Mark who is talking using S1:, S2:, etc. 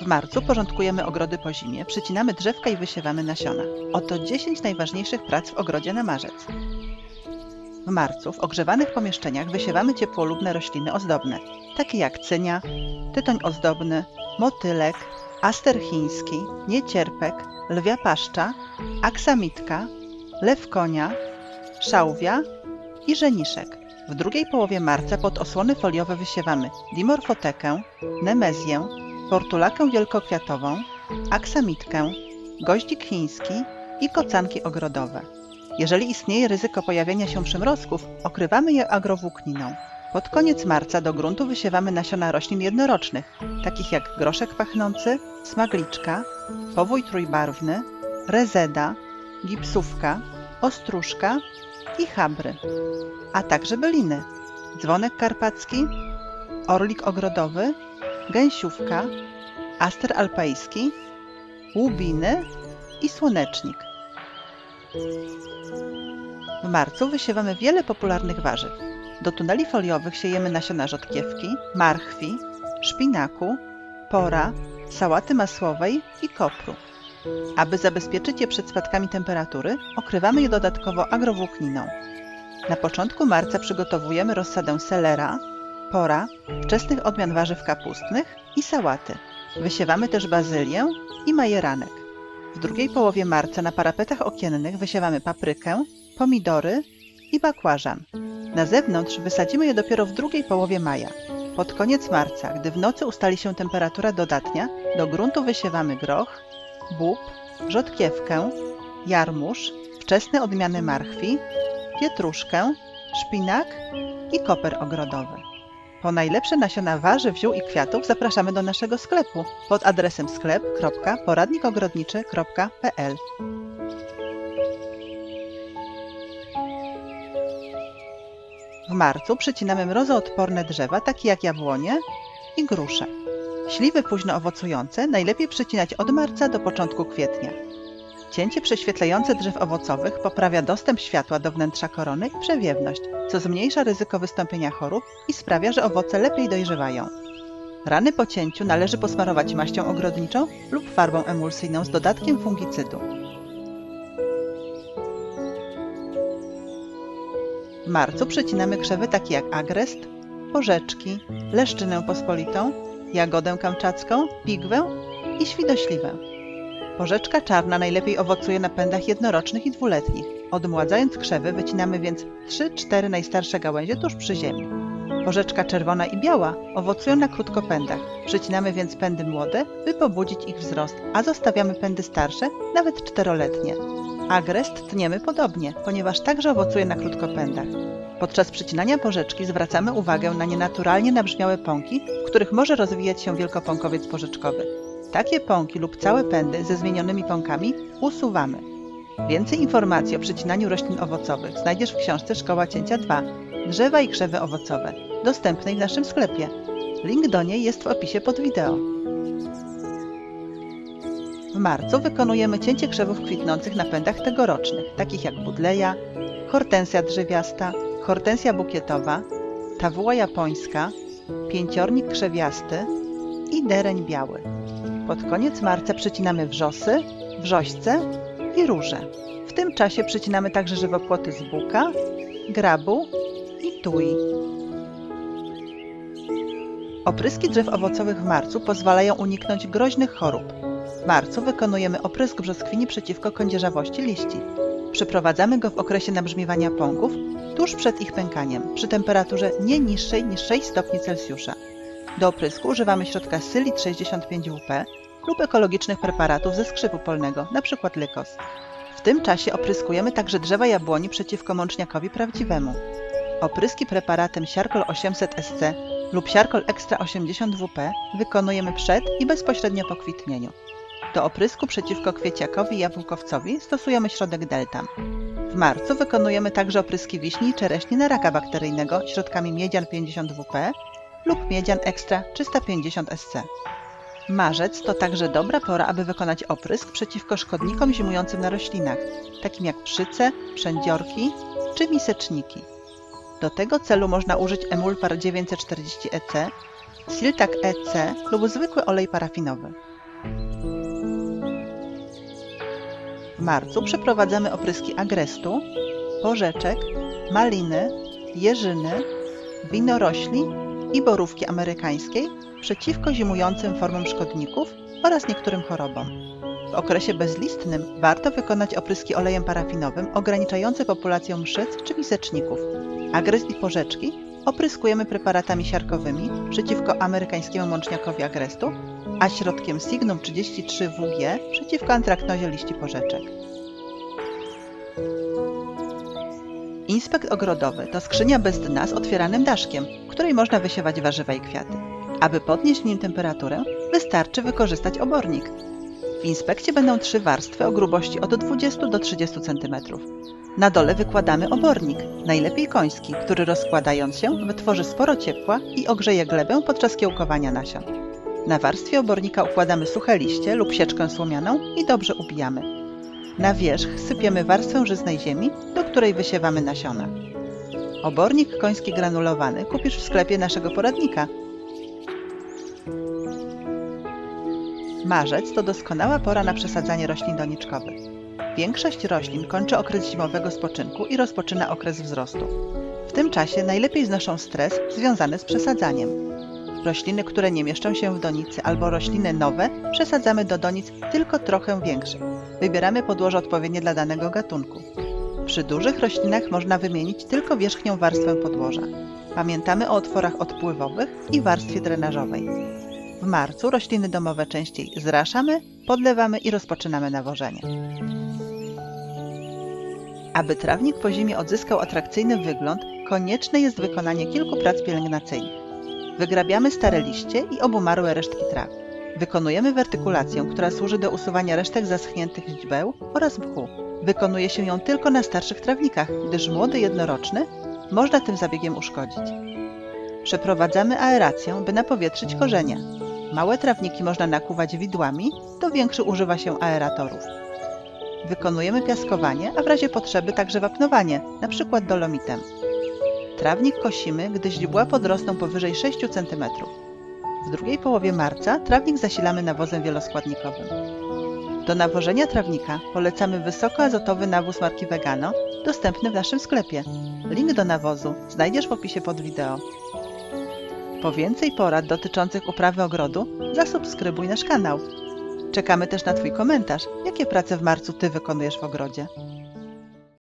S1: W marcu porządkujemy ogrody po zimie, przycinamy drzewka i wysiewamy nasiona. Oto 10 najważniejszych prac w ogrodzie na marzec. W marcu w ogrzewanych pomieszczeniach wysiewamy ciepłolubne rośliny ozdobne, takie jak cynia, tytoń ozdobny, motylek, aster chiński, niecierpek, lwia paszcza, aksamitka, lew konia, szałwia i żeniszek. W drugiej połowie marca pod osłony foliowe wysiewamy dimorfotekę, nemezję, portulakę wielkokwiatową, aksamitkę, goździk chiński i kocanki ogrodowe. Jeżeli istnieje ryzyko pojawienia się przymrozków, okrywamy je agrowłókniną. Pod koniec marca do gruntu wysiewamy nasiona roślin jednorocznych, takich jak groszek pachnący, smagliczka, powój trójbarwny, rezeda, gipsówka, ostróżka i chabry, a także byliny, dzwonek karpacki, orlik ogrodowy, gęsiówka, aster alpejski, łubiny i słonecznik. W marcu wysiewamy wiele popularnych warzyw. Do tuneli foliowych siejemy nasiona rzodkiewki, marchwi, szpinaku, pora, sałaty masłowej i kopru. Aby zabezpieczyć je przed spadkami temperatury, okrywamy je dodatkowo agrowłókniną. Na początku marca przygotowujemy rozsadę selera, pora, wczesnych odmian warzyw kapustnych i sałaty. Wysiewamy też bazylię i majeranek. W drugiej połowie marca na parapetach okiennych wysiewamy paprykę, pomidory i bakłażan. Na zewnątrz wysadzimy je dopiero w drugiej połowie maja. Pod koniec marca, gdy w nocy ustali się temperatura dodatnia, do gruntu wysiewamy groch, bób, rzodkiewkę, jarmuż, wczesne odmiany marchwi, pietruszkę, szpinak i koper ogrodowy. Po najlepsze nasiona warzyw, ziół i kwiatów zapraszamy do naszego sklepu pod adresem sklep.poradnikogrodniczy.pl W marcu przycinamy mrozoodporne drzewa, takie jak jabłonie i grusze. Śliwy późno owocujące najlepiej przycinać od marca do początku kwietnia. Cięcie prześwietlające drzew owocowych poprawia dostęp światła do wnętrza korony i przewiewność, co zmniejsza ryzyko wystąpienia chorób i sprawia, że owoce lepiej dojrzewają. Rany po cięciu należy posmarować maścią ogrodniczą lub farbą emulsyjną z dodatkiem fungicydu. W marcu przycinamy krzewy takie jak agrest, porzeczki, leszczynę pospolitą, jagodę kamczacką, pigwę i świdośliwę. Porzeczka czarna najlepiej owocuje na pędach jednorocznych i dwuletnich. Odmładzając krzewy wycinamy więc 3-4 najstarsze gałęzie tuż przy ziemi. Porzeczka czerwona i biała owocują na krótkopędach. Przycinamy więc pędy młode, by pobudzić ich wzrost, a zostawiamy pędy starsze, nawet czteroletnie. Agrest tniemy podobnie, ponieważ także owocuje na krótkopędach. Podczas przycinania porzeczki zwracamy uwagę na nienaturalnie nabrzmiałe pąki, w których może rozwijać się wielkopąkowiec porzeczkowy. Takie pąki lub całe pędy ze zmienionymi pąkami usuwamy. Więcej informacji o przycinaniu roślin owocowych znajdziesz w książce Szkoła Cięcia 2 Drzewa i krzewy owocowe, dostępnej w naszym sklepie. Link do niej jest w opisie pod wideo. W marcu wykonujemy cięcie krzewów kwitnących na pędach tegorocznych, takich jak budleja, hortensja drzewiasta, hortensja bukietowa, tawuła japońska, pięciornik krzewiasty i dereń biały. Pod koniec marca przycinamy wrzosy, wrzośce i róże. W tym czasie przycinamy także żywopłoty z buka, grabu i tui. Opryski drzew owocowych w marcu pozwalają uniknąć groźnych chorób. W marcu wykonujemy oprysk brzoskwini przeciwko kądzierzawości liści. Przeprowadzamy go w okresie nabrzmiewania pąków, tuż przed ich pękaniem, przy temperaturze nie niższej niż 6 stopni Celsjusza. Do oprysku używamy środka Sylit 65WP lub ekologicznych preparatów ze skrzypu polnego, np. Lykos. W tym czasie opryskujemy także drzewa jabłoni przeciwko mączniakowi prawdziwemu. Opryski preparatem Siarkol 800 SC lub Siarkol Extra 80WP wykonujemy przed i bezpośrednio po kwitnieniu. Do oprysku przeciwko kwieciakowi i jabłkowcowi stosujemy środek Delta. W marcu wykonujemy także opryski wiśni i czereśni na raka bakteryjnego środkami Miedzian 50WP lub Miedzian Extra 350 SC. Marzec to także dobra pora, aby wykonać oprysk przeciwko szkodnikom zimującym na roślinach, takim jak pszyce, przędziorki czy miseczniki. Do tego celu można użyć Emulpar 940 EC Siltak EC lub zwykły olej parafinowy. W marcu przeprowadzamy opryski agrestu, porzeczek, maliny, jeżyny, winorośli i borówki amerykańskiej przeciwko zimującym formom szkodników oraz niektórym chorobom. W okresie bezlistnym warto wykonać opryski olejem parafinowym ograniczające populację mszyc czy miseczników. Agrest i porzeczki opryskujemy preparatami siarkowymi przeciwko amerykańskiemu mączniakowi agrestu, a środkiem Signum 33WG przeciwko antraknozie liści porzeczek. Inspekt ogrodowy to skrzynia bez dna z otwieranym daszkiem, w której można wysiewać warzywa i kwiaty. Aby podnieść w nim temperaturę, wystarczy wykorzystać obornik. W inspekcie będą trzy warstwy o grubości od 20 do 30 cm. Na dole wykładamy obornik, najlepiej koński, który rozkładając się wytworzy sporo ciepła i ogrzeje glebę podczas kiełkowania nasion. Na warstwie obornika układamy suche liście lub sieczkę słomianą i dobrze ubijamy. Na wierzch sypiemy warstwę żyznej ziemi, do której wysiewamy nasiona. Obornik koński granulowany kupisz w sklepie naszego poradnika. Marzec to doskonała pora na przesadzanie roślin doniczkowych. Większość roślin kończy okres zimowego spoczynku i rozpoczyna okres wzrostu. W tym czasie najlepiej znoszą stres związany z przesadzaniem. Rośliny, które nie mieszczą się w donicy albo rośliny nowe przesadzamy do donic tylko trochę większych. Wybieramy podłoże odpowiednie dla danego gatunku. Przy dużych roślinach można wymienić tylko wierzchnią warstwę podłoża. Pamiętamy o otworach odpływowych i warstwie drenażowej. W marcu rośliny domowe częściej zraszamy, podlewamy i rozpoczynamy nawożenie. Aby trawnik po zimie odzyskał atrakcyjny wygląd, konieczne jest wykonanie kilku prac pielęgnacyjnych. Wygrabiamy stare liście i obumarłe resztki traw. Wykonujemy wertykulację, która służy do usuwania resztek zaschniętych źdźbeł oraz mchu. Wykonuje się ją tylko na starszych trawnikach, gdyż młody jednoroczny można tym zabiegiem uszkodzić. Przeprowadzamy aerację, by napowietrzyć korzenie. Małe trawniki można nakuwać widłami, do większych używa się aeratorów. Wykonujemy piaskowanie, a w razie potrzeby także wapnowanie, np. dolomitem. Trawnik kosimy, gdy źdźbła podrosną powyżej 6 cm. W drugiej połowie marca trawnik zasilamy nawozem wieloskładnikowym. Do nawożenia trawnika polecamy wysokoazotowy nawóz marki Vegano, dostępny w naszym sklepie. Link do nawozu znajdziesz w opisie pod wideo. Po więcej porad dotyczących uprawy ogrodu zasubskrybuj nasz kanał. Czekamy też na Twój komentarz, jakie prace w marcu Ty wykonujesz w ogrodzie.